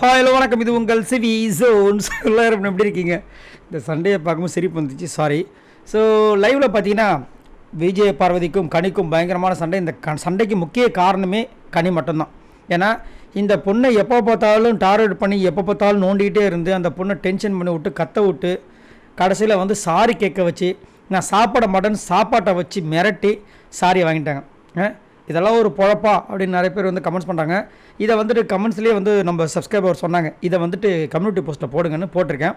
Hi hello வணக்கம். இது உங்கள் சிவி ஜோன்ஸ் எல்லாரும் எப்படி இருக்கீங்க? இந்த சண்டையை பார்க்கும்போது சிரிப்பு வந்துச்சு. சாரி ஸோ லைவில் பார்த்தீங்கன்னா விஜய பார்வதிக்கும் கனிக்கும் பயங்கரமான சண்டை. இந்த க சண்டைக்கு முக்கிய காரணமே கனி மட்டும்தான். ஏன்னா இந்த பொண்ணை எப்போ பார்த்தாலும் டார்கெட் பண்ணி எப்போ பார்த்தாலும் நோண்டிக்கிட்டே இருந்து அந்த பொண்ணை டென்ஷன் பண்ணி விட்டு கத்த விட்டு கடைசியில் வந்து சாரி கேட்க வச்சு நான் சாப்பிட மாட்டேன்னு சாப்பாட்டை வச்சு மிரட்டி சாரியை வாங்கிட்டாங்க. ஆ? இதெல்லாம் ஒரு பொழப்பா அப்படின்னு நிறைய பேர் வந்து கமெண்ட்ஸ் பண்ணுறாங்க இதை வந்துட்டு கமெண்ட்ஸ்லேயே வந்து நம்ம சப்ஸ்கிரைபர் சொன்னாங்க. இதை வந்துட்டு கம்யூனிட்டி போஸ்ட்டில் போடுங்கன்னு போட்டிருக்கேன்.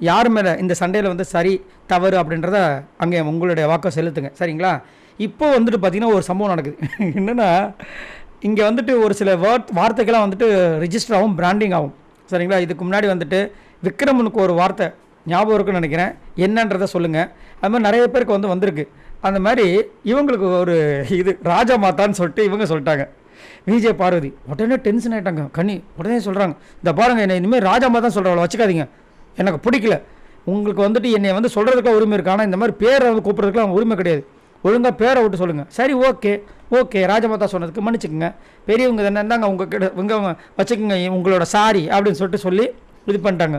யார் மேலே இந்த சண்டையில் வந்து சரி தவறு அப்படின்றத அங்கே உங்களுடைய வாக்கை செலுத்துங்க. சரிங்களா? இப்போ வந்துட்டு பார்த்திங்கன்னா ஒரு சம்பவம் நடக்குது. என்னென்னா இங்கே வந்துட்டு ஒரு சில வேர்ட் வார்த்தைகள்லாம் வந்துட்டு ரிஜிஸ்டர் ஆகும் பிராண்டிங் ஆகும். சரிங்களா? இதுக்கு முன்னாடி வந்துட்டு விக்ரமனுக்கு ஒரு வார்த்தை ஞாபகம் இருக்குன்னு நினைக்கிறேன். என்னன்றதை சொல்லுங்கள் அது மாதிரி நிறைய பேருக்கு வந்து வந்திருக்கு. அந்த மாதிரி இவங்களுக்கு ஒரு இது ராஜா மாதான்னு சொல்லிட்டு இவங்க சொல்லிட்டாங்க. விஜய் பார்வதி உடனே டென்ஷன் ஆகிட்டாங்க கண்ணி உடனே சொல்கிறாங்க இந்த பாருங்க என்னை இனிமேல் ராஜா மாதான் சொல்கிறவளை வச்சுக்காதீங்க. எனக்கு பிடிக்கல. உங்களுக்கு வந்துட்டு என்னை வந்து சொல்கிறதுக்கு உரிமை இருக்குது ஆனால் இந்த மாதிரி பேரை வந்து கூப்பிட்றதுக்குலாம் உரிமை கிடையாது. ஒழுங்காக பேரை விட்டு சொல்லுங்கள் சரி ஓகே ஓகே. ராஜமாதா சொன்னதுக்கு மன்னிச்சுக்குங்க. பெரியவங்க தானே இருந்தாங்க உங்கள் கிட்ட உங்கள் வச்சுக்கோங்க உங்களோட சாரி அப்படின்னு சொல்லிட்டு சொல்லி இது பண்ணிட்டாங்க.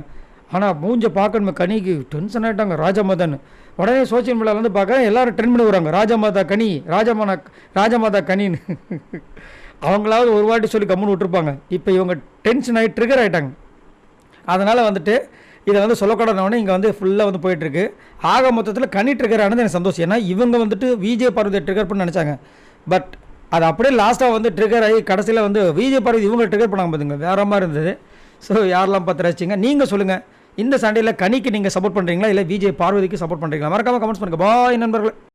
ஆனால் மூஞ்ச பார்க்கணுமே கனிக்கு டென்ஷன் ஆகிட்டாங்க ராஜமாதான்னு உடனே சோசியல் மீடியாவில் வந்து பார்க்க எல்லாரும் ட்ரெண்ட் பண்ணி வராங்க ராஜமாதா கனி ராஜமானா ராஜமாதா கனின்னு. அவங்களாவது ஒரு வாட்டி சொல்லி கம்முன்னு விட்டுருப்பாங்க. இப்போ இவங்க டென்ஷன் ஆகி ட்ரிகர் ஆகிட்டாங்க அதனால் வந்துட்டு இதை வந்து சொல்லக்கூடாதவனே இங்கே வந்து ஃபுல்லாக வந்து போயிட்டுருக்கு. ஆக மொத்தத்தில் கனி ட்ரிகர் ஆனது எனக்கு சந்தோஷம். ஏன்னா இவங்க வந்துட்டு விஜய் பார்வதியை ட்ரிகர் பண்ண நினச்சாங்க. பட் அது அப்படியே லாஸ்ட்டாக வந்து ட்ரிகர் ஆகி கடைசியில் வந்து விஜய் பார்வதி இவங்க ட்ரிகர் பண்ணாங்க பார்த்துங்க வேறு மாதிரி இருந்தது. ஸோ யாரெல்லாம் பார்த்து ரசிச்சிங்க நீங்கள் சொல்லுங்கள் இந்த சண்டையில் கனிக்கு நீங்கள் சப்போர்ட் பண்ணுறீங்களா இல்லை விஜய் பார்வதிக்கு சப்போர்ட் பண்ணுறீங்களா மறக்காமல் கமெண்ட்ஸ் பண்ணுங்கள் பாய் நண்பர்களே.